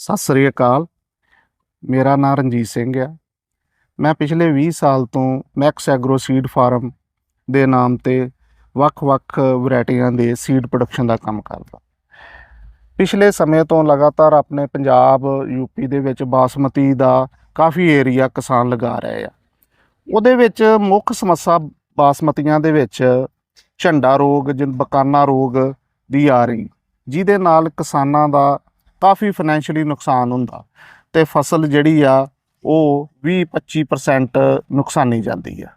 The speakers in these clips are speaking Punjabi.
ਸਤਿ ਸ੍ਰੀ ਅਕਾਲ। ਮੇਰਾ ਨਾਮ ਰਣਜੀਤ ਸਿੰਘ ਆ। ਮੈਂ ਪਿਛਲੇ 20 ਸਾਲ ਤੋਂ ਮੈਕਸ ਐਗਰੋ ਸੀਡ ਫਾਰਮ ਦੇ ਨਾਮ ਤੇ ਵੱਖ-ਵੱਖ ਵੈਰਾਈਟੀਆਂ ਦੇ ਸੀਡ ਪ੍ਰੋਡਕਸ਼ਨ ਦਾ ਕੰਮ ਕਰਦਾ। ਪਿਛਲੇ ਸਮੇਂ ਤੋਂ ਲਗਾਤਾਰ ਆਪਣੇ ਪੰਜਾਬ ਯੂਪੀ ਦੇ ਵਿੱਚ ਬਾਸਮਤੀ ਦਾ ਕਾਫੀ ਏਰੀਆ ਕਿਸਾਨ ਲਗਾ ਰਹੇ ਆ। ਉਹਦੇ ਵਿੱਚ ਮੁੱਖ ਸਮੱਸਿਆ ਬਾਸਮਤੀਆਂ ਦੇ ਵਿੱਚ ਝੰਡਾ ਰੋਗ, ਜਿਨ ਬਕਾਨਾ ਰੋਗ ਦੀ ਆ ਰਹੀ। ਜਿਹਦੇ ਨਾਲ ਕਿਸਾਨਾਂ ਦਾ ਕਾਫੀ ਫਾਈਨੈਂਸ਼ੀਅਲੀ ਨੁਕਸਾਨ ਹੁੰਦਾ ਤੇ ਫਸਲ ਜਿਹੜੀ ਆ, ਉਹ 20-25% ਨੁਕਸਾਨੀ ਜਾਂਦੀ ਆ।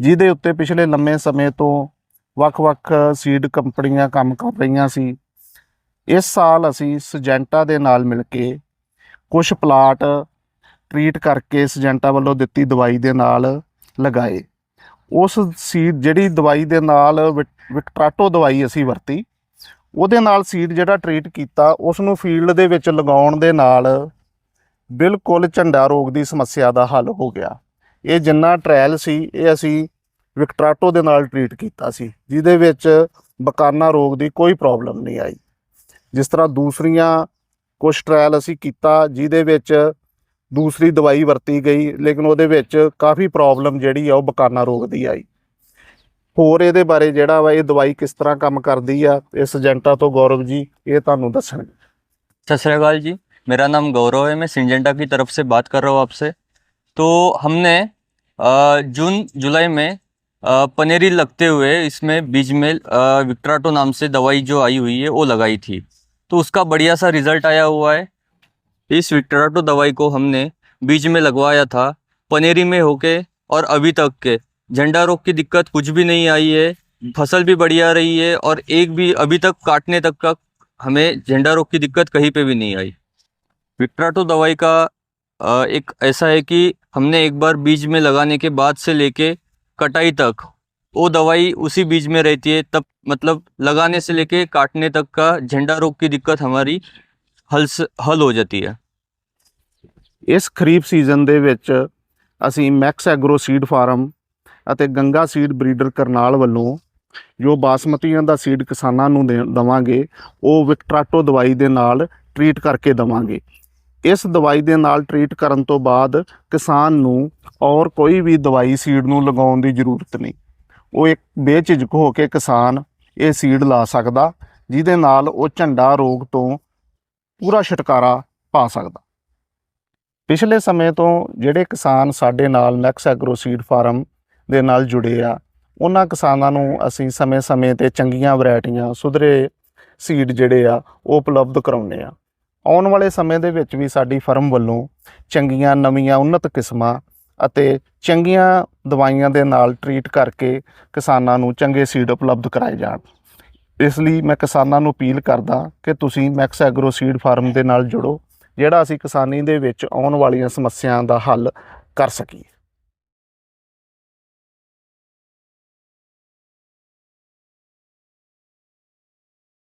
ਜਿਹਦੇ ਉੱਤੇ ਪਿਛਲੇ ਲੰਮੇ ਸਮੇਂ ਤੋਂ ਵੱਖ-ਵੱਖ ਸੀਡ ਕੰਪਨੀਆਂ ਕੰਮ ਕਰ ਰਹੀਆਂ ਸੀ। ਇਸ ਸਾਲ ਅਸੀਂ ਸਜੈਂਟਾ ਦੇ ਨਾਲ ਮਿਲ ਕੇ ਕੁਝ ਪਲਾਟ ਟ੍ਰੀਟ ਕਰਕੇ ਸਜੈਂਟਾ ਵੱਲੋਂ ਦਿੱਤੀ ਦਵਾਈ ਦੇ ਨਾਲ ਲਗਾਏ। ਉਸ ਸੀਡ ਜਿਹੜੀ ਦਵਾਈ ਦੇ ਨਾਲ ਵਿਕਟਰਾਟੋ ਦਵਾਈ ਅਸੀਂ ਵਰਤੀ। ਉਹਦੇ ਨਾਲ ਸੀਡ ਜਿਹੜਾ ਟ੍ਰੀਟ ਕੀਤਾ ਉਸ ਨੂੰ ਫੀਲਡ ਦੇ ਵਿੱਚ ਲਗਾਉਣ ਦੇ ਨਾਲ ਬਿਲਕੁਲ ਝੰਡਾ ਰੋਗ ਦੀ ਸਮੱਸਿਆ ਦਾ ਹੱਲ ਹੋ ਗਿਆ। ਇਹ ਜਿੰਨਾ ਟ੍ਰਾਇਲ ਸੀ, ਇਹ ਅਸੀਂ ਵਿਕਟਰਾਟੋ ਦੇ ਨਾਲ ਟ੍ਰੀਟ ਕੀਤਾ ਸੀ, ਜਿਹਦੇ ਵਿੱਚ ਬਕਾਨਾ ਰੋਗ ਦੀ ਕੋਈ ਪ੍ਰੋਬਲਮ ਨਹੀਂ ਆਈ। ਜਿਸ ਤਰ੍ਹਾਂ ਦੂਸਰੀਆਂ ਕੁਝ ਟ੍ਰਾਇਲ ਅਸੀਂ ਕੀਤਾ, ਜਿਹਦੇ ਵਿੱਚ ਦੂਸਰੀ ਦਵਾਈ ਵਰਤੀ ਗਈ, ਲੇਕਿਨ ਉਹਦੇ ਵਿੱਚ ਕਾਫੀ ਪ੍ਰੋਬਲਮ ਜਿਹੜੀ ਆ, ਉਹ ਬਕਾਨਾ ਰੋਗ ਦੀ ਆਈ। ਹੋਰ ਇਹਦੇ ਬਾਰੇ ਜਿਹੜਾ ਵਾ ਇਹ ਦਵਾਈ ਕਿਸ ਤਰ੍ਹਾਂ ਕੰਮ ਕਰਦੀ ਆ ਇਸ ਏਜੰਟਾ ਤੋਂ ਗੌਰਵ ਜੀ ਇਹ ਤੁਹਾਨੂੰ ਦੱਸਣਗੇ सत श्रीकाल जी मेरा नाम गौरव है मैं सिंजेंटा की तरफ से बात कर रहा हूँ आपसे तो हमने अ, जून जुलाई में अ, पनेरी लगते हुए इसमें बीज में अ, विक्ट्राटो नाम से दवाई जो आई हुई है वो लगाई थी तो उसका बढ़िया सा रिजल्ट आया हुआ है इस विक्ट्राटो दवाई को हमने बीज में लगवाया था पनेरी में होके और अभी तक के झंडा रोग की दिक्कत कुछ भी नहीं आई है फसल भी बढ़िया रही है और एक भी अभी तक काटने तक का हमें झंडा रोग की दिक्कत कहीं पे भी नहीं आई विक्ट्राटो दवाई का अ, एक ऐसा है कि हमने एक बार बीज में लगाने के बाद से लेके कटाई तक वो दवाई उसी बीज में रहती है तब मतलब लगाने से लेके काटने तक का झंडा रोग की दिक्कत हमारी हल से हल हो जाती है ਇਸ ਖਰੀਫ ਸੀਜ਼ਨ ਦੇ ਵਿੱਚ ਅਸੀਂ ਮੈਕਸ ਐਗਰੋ ਸੀਡ ਫਾਰਮ ਅਤੇ ਗੰਗਾ ਸੀਡ ਬਰੀਡਰ ਕਰਨਾਲ ਵੱਲੋਂ ਜੋ ਬਾਸਮਤੀਆਂ ਦਾ ਸੀਡ ਕਿਸਾਨਾਂ ਨੂੰ ਦੇ- ਦਵਾਂਗੇ, ਉਹ ਵਿਕਟਰਾਟੋ ਦਵਾਈ ਦੇ ਨਾਲ ਟ੍ਰੀਟ ਕਰਕੇ ਦਵਾਂਗੇ। ਇਸ ਦਵਾਈ ਦੇ ਨਾਲ ਟ੍ਰੀਟ ਕਰਨ ਤੋਂ ਬਾਅਦ ਕਿਸਾਨ ਨੂੰ ਔਰ ਕੋਈ ਵੀ ਦਵਾਈ ਸੀਡ ਨੂੰ ਲਗਾਉਣ ਦੀ ਜ਼ਰੂਰਤ ਨਹੀਂ। ਉਹ ਇੱਕ ਬੇਝਿਜਕ ਹੋ ਕੇ ਕਿਸਾਨ ਇਹ ਸੀਡ ਲਾ ਸਕਦਾ, ਜਿਹਦੇ ਨਾਲ ਉਹ ਝੰਡਾ ਰੋਗ ਤੋਂ ਪੂਰਾ ਛੁਟਕਾਰਾ ਪਾ ਸਕਦਾ। ਪਿਛਲੇ ਸਮੇਂ ਤੋਂ ਜਿਹੜੇ ਕਿਸਾਨ ਸਾਡੇ ਨਾਲ ਨੈਕਸ ਐਗਰੋ ਸੀਡ ਫਾਰਮ ਦੇ ਨਾਲ ਜੁੜੇ ਆ। ਉਹਨਾਂ ਕਿਸਾਨਾਂ ਨੂੰ ਅਸੀਂ ਸਮੇਂ-ਸਮੇਂ ਤੇ ਚੰਗੀਆਂ ਵੈਰਾਈਟੀਆਂ, ਸੁਧਰੇ ਸੀਡ ਜਿਹੜੇ ਆ, ਉਹ ਉਪਲਬਧ ਕਰਾਉਂਦੇ ਆ। ਆਉਣ ਵਾਲੇ ਸਮੇਂ ਦੇ ਵਿੱਚ ਵੀ ਸਾਡੀ ਫਰਮ ਵੱਲੋਂ ਚੰਗੀਆਂ, ਨਵੀਆਂ ਉન્નਤ ਕਿਸਮਾਂ ਅਤੇ ਚੰਗੀਆਂ ਦਵਾਈਆਂ ਦੇ ਨਾਲ ਟਰੀਟ ਕਰਕੇ ਕਿਸਾਨਾਂ ਨੂੰ ਚੰਗੇ ਸੀਡ ਉਪਲਬਧ ਕਰਾਏ ਜਾਣ। ਇਸ ਲਈ ਮੈਂ ਕਿਸਾਨਾਂ ਨੂੰ ਅਪੀਲ ਕਰਦਾ ਕਿ ਤੁਸੀਂ ਮੈਕਸ ਐਗਰੋ ਸੀਡ ਫਾਰਮ ਦੇ ਨਾਲ ਜੁੜੋ, ਜਿਹੜਾ ਅਸੀਂ ਕਿਸਾਨੀ ਦੇ ਵਿੱਚ ਆਉਣ ਵਾਲੀਆਂ ਸਮੱਸਿਆਵਾਂ ਦਾ ਹੱਲ ਕਰ ਸਕੀਏ।